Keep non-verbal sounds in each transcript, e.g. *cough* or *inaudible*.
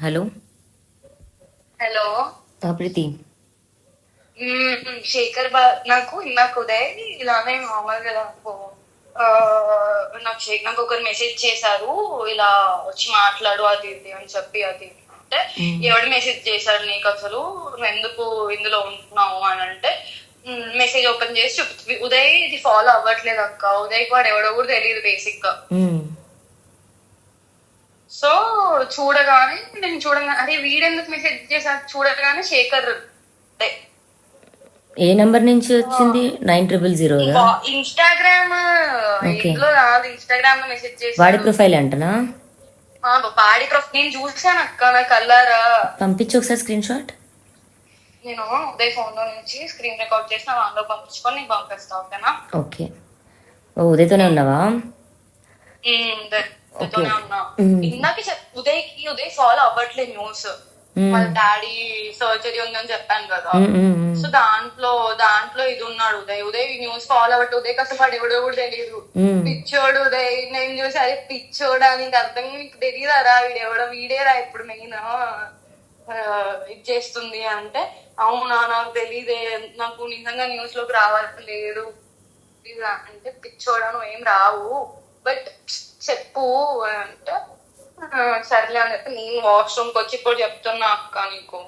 Hello hello ఆ, ప్రీతి శేఖర్ బా నాకు నాకు ఉదయ్ ఇలానే మామూలుగా నాకు ఆ, నాకు ఒకరు మెసేజ్ చేశారు ఇలా వచ్చి మాట్లాడు అది ఇది అని చెప్పి అది అంటే ఎవడు మెసేజ్ చేశాడు నీకు అసలు? ఎందుకు ఇందులో ఉంటున్నావు అని అంటే మెసేజ్ ఓపెన్ చేసి చూపి ఉదయ్ ఇది ఫాలో అవ్వట్లేదు అక్క. ఉదయ్ వాడు ఎవడో కూడా తెలియదు బేసిక్గా. సో చూడగానే నేను చూడగానే అరే వీడెందుకు మెసేజ్ చేశాడు చూడగానే శేఖర్. ఏ నంబర్ నుంచి వచ్చింది? Nine triple zero Instagram. ఇంట్లో కాదు ఇన్స్టాగ్రామ్లో మెసేజ్ చేసి వాడి ప్రొఫైల్ అంటనా? పాడి ప్రొఫ్ నేను చూసాను అక్క నా కల్లారా పంపించు ఒకసారి స్క్రీన్ షాట్ నేను ఉదయ్ ఫోన్లో నుంచి స్క్రీన్ రికార్డ్ చేసి నా దాంట్లో పంపించుకొని నీకు పంపిస్తా ఓకేనా? ఓకే. ఓ ఉదయతోనే ఉన్నావా? ఉమ్, ఉదయ్, ఉదయ్తోనే ఉన్నా ఉమ్. ఇందాక చెప్ ఉదయ్కి ఉదయ్ ఫాలో అవ్వట్లేదు న్యూస్ ఉమ్. వాళ్ళ డాడీ సర్జరీ ఉందని చెప్పాను కదా. మ్మ్. సో దాంట్లో దాంట్లో ఇది ఉన్నాడు ఉదయ్. ఉదయ్ న్యూస్ ఫాలో అవ్వట్టు ఉదయ్ అసలు వాడు ఎవడో కూడా తెలియదు. పిచ్చోడు ఉదయ్. నేను చూసి అదే పిచ్చోడా నీకు అర్థం నీకు తెలియదారా వీడు ఎవడో వీడేరా ఇప్పుడు మెయిన్ ఇది చేస్తుంది అంటే అవునా నాకు తెలియదే నాకు నిజంగా న్యూస్లోకి రావట్లేదు. ఇలా అంటే పిచ్చోడా నువ్వు ఏం రావు. బట్ చెప్పు అని అంటే "ఆ, సర్లే అని చెప్పి నేను వాష్రూమ్కి వచ్చి ఇప్పుడు చెప్తున్నా అక్క నీకు.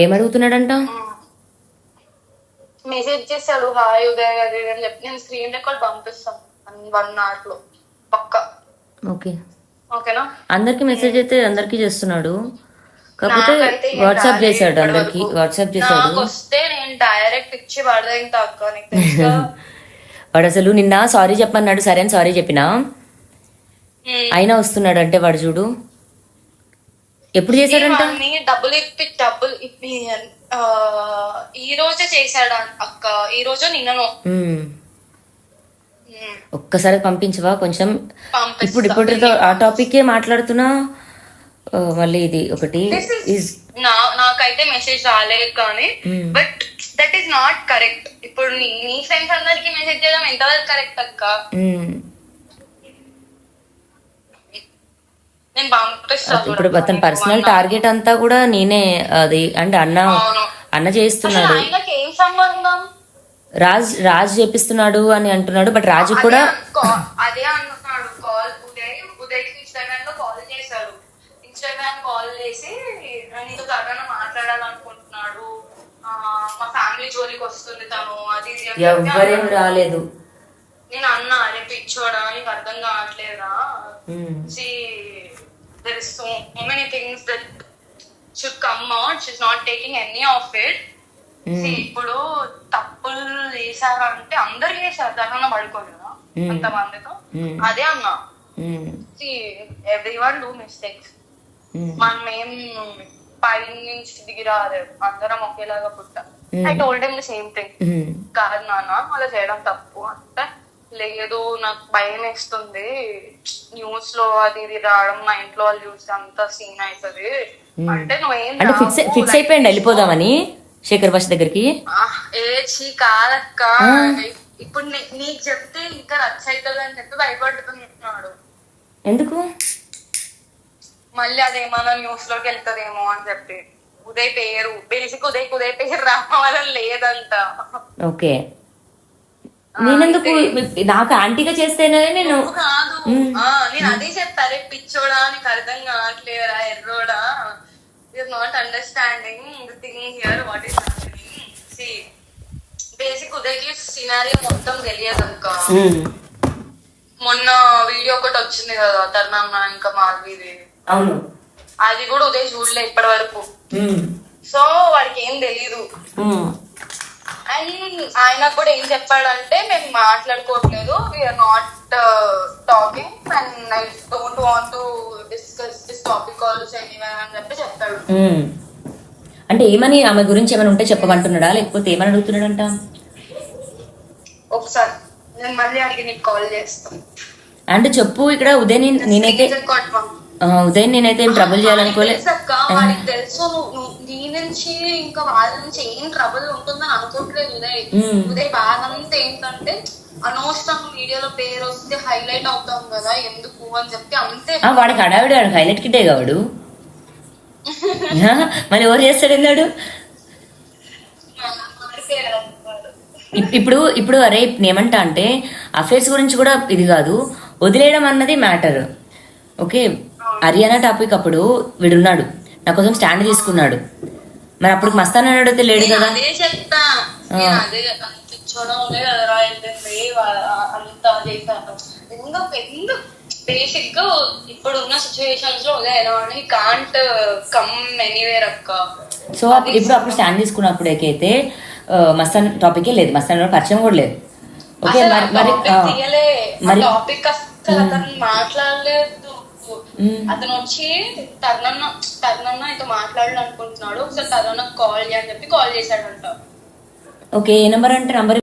ఏమడుగుతున్నాడంట? మెసేజ్ చేశాడు హాయ్ ఉదయ్ అది ఇది అని చెప్పి. నేను స్క్రీన్ రికార్డ్ పంపిస్తాను వన్ అవర్లో పక్క. ఓకే. ఓకేనా? అందరికి మెసేజ్ అయితే అందరికి చేస్తున్నాడు. కాకపోతే వాట్సాప్ చేశాడు అందరికి. వాట్సాప్ నాకు చేశాడు. వస్తే నేను డైరెక్ట్ ఇచ్చి పడదాం తక్కువ నీకు తెలుసుగా *laughs* వాడు అసలు నిన్న సారీ చెప్పన్నాడు. సరే అని సారీ చెప్పినా. అయినా వస్తున్నాడు అంటే వాడు చూడు. ఎప్పుడు చేశాడంట? డబ్బులు ఇప్పి డబ్బులు ఇప్పి ఈ రోజే చేశాడు అక్క. ఈ రోజు నిన్నను. ఒక్కసారి పంపించవా? కొంచెం. ఇప్పుడు ఇప్పుడు ఆ టాపిక్ మాట్లాడుతున్నా. ఆ, మళ్ళీ ఇది ఒకటి నాకైతే మెసేజ్ రాలేదు కానీ. But that is not correct ఇప్పుడు నీ ఫ్రెండ్స్ అందరికి మెసేజ్ చేయడం ఎంతవరకు కరెక్ట్ అక్క? పంపిస్తా ఇప్పుడు అతని పర్సనల్. టార్గెట్ అంతా కూడా నేనే అది అంటే అన్న. అన్న చేస్తున్నాడు రాజ్ రాజ్ చేపిస్తున్నాడు అని అంటున్నాడు బట్ రాజు కూడా అదే కాల్ ఉదయ్ ఉదయ్ ఇన్స్టాగ్రామ్లో కాల్ చేశాడు. ఇన్స్టాగ్రామ్ కాల్ చేసి నీతో మాట్లాడాలనుకుంటున్నాడు. మా ఫ్యామిలీ జోలికి వస్తుంది తను అది ఇది అని చెప్పి ఎవ్వరేం అన్నాడు. రాలేదు నేను అన్నా అరే పిచ్చోడా నీకు అర్థం కావట్లేదా. See there is so many things that should come out she's not taking any of it ఇప్పుడు తప్పులు చేశారంటే అందరు చేశారు దానివల్ల పడుకోలేదా Hmm. అంతమందితో Hmm. అదే అన్నా మ్మ్. Every one do mistakes hmm. మనం ఏం పై నుంచి దిగి రాలేదు. అందరం ఒకేలాగా పుట్టా. I told him the same thing. కాదు నాన్న అలా చేయడం తప్పు అంటే లేదు నాకు భయం వేస్తుంది. న్యూస్లో అది ఇది రావడం మా ఇంట్లో వాళ్ళు చూస్తే అంత సీన్ అవుతుంది అంటే నువ్వేం అంటే ఫిక్స్ ఫిక్స్ అయిపోయింది వెళ్ళిపోదామని శేఖర్ భాష దగ్గరికి? ఏ చీ కాదక్క. ఇప్పుడు నీకు చెప్తే ఇంకా రచ్చ అవుతుంది అని చెప్పి భయపడుతున్నాడు. ఎందుకు? మళ్ళీ అదేమన్నా న్యూస్లోకి వెళ్తదేమో అని చెప్పి. ఉదయ్ పేరు. బేసిక్ ఉదయ్ ఉదయ్ పేరు రావాలని లేదంట. ఓకే. నేనెందుకు నాకు ఆంటీగా చేస్తేనే నేను కాదు. ఆ, నేను అదే చెప్తారే పిచ్చోడా నీకు అర్థం కావట్లేరా ఎర్రోడా. You're not understanding thing here what is the basic ఉదయ్కి scenario మొత్తం తెలియదు మ్మ్. మొన్న వీడియో ఒకటి వచ్చింది కదా తర్ణమ్మ ఇంకా మాధవిది. అవును. అది కూడా ఉదయ్ చూడలే ఇప్పటి వరకు. సో వాడికి ఏం తెలీదు. అండ్ ఆయన కూడా ఏం చెప్పాడంటే మేము మాట్లాడుకోవట్లేదు. We're not talking and I don't want to discuss this topic also anywhere అని చెప్పి చెప్పాడు. అంటే ఏమని ఆమె గురించి ఏమైనా ఉంటే చెప్పమంటున్నాడా? లేకపోతే ఏమని అడుగుతున్నాడంట? ఒకసారి నేను మళ్ళీ అడిగి నీకు కాల్ చేస్తాను. అంటే చెప్పు ఇక్కడ ఉదయ్ నేను- నేనైతే ఉదయ్ నేనైతే ఏం ట్రబుల్ చేయాలనుకోలే. వాడికి తెలుసు నీ నుంచి ఇంకా వాళ్ళ నుంచి ఏం ట్రబుల్ ఉంటుందని అనుకోవట్లేదు ఉదయ్. ఉదయ్ బాధ అంతా ఏంటంటే అనవసరం వీడియోలో పేరు వస్తే హైలైట్ అవుతాం కదా ఎందుకు అని చెప్పి అంతే. వాడికి వాడికి హైలైట్ కిట్టే కావాడు మళ్ళీ ఎవరు చేస్తాడు ఎన్నాడు ఇప్- ఇప్పుడు ఇప్పుడు అరే నేమంటా అంటే అఫేర్స్ గురించి కూడా ఇది కాదు. వదిలేయడం అన్నది మ్యాటర్ ఓకే? హర్యానా టాపిక్ అప్పుడు వీడున్నాడు. నా కోసం స్టాండ్ తీసుకున్నాడు. మరి అప్పుడు మస్తాన్ అని అడిగితే లేడు కదా. బేసిక్గా ఇప్పుడు ఉన్న సిచ్యువేషన్స్లో ఉదయం కాంట్ కమ్ ఎనీవేర్ అక్క. సో ఇప్పుడు అప్పుడు స్టాండ్ తీసుకున్నప్పుడు అయితే మస్తాన్ టాపికే లేదు. మస్తాన్ పరిచయం కూడా లేదు. ఓకే మరి మరి టాపిక్ అసలు మాట్లాడలేదు. అతను వచ్చి తరుణన్న తరుణన్న అయితే మాట్లాడాలి అనుకుంటున్నాడు ఒకసారి తరుణకు కాల్ చేయని చెప్పి కాల్ చేశాడంట. ఓకే ఏ నెంబర్ అంటే నంబర్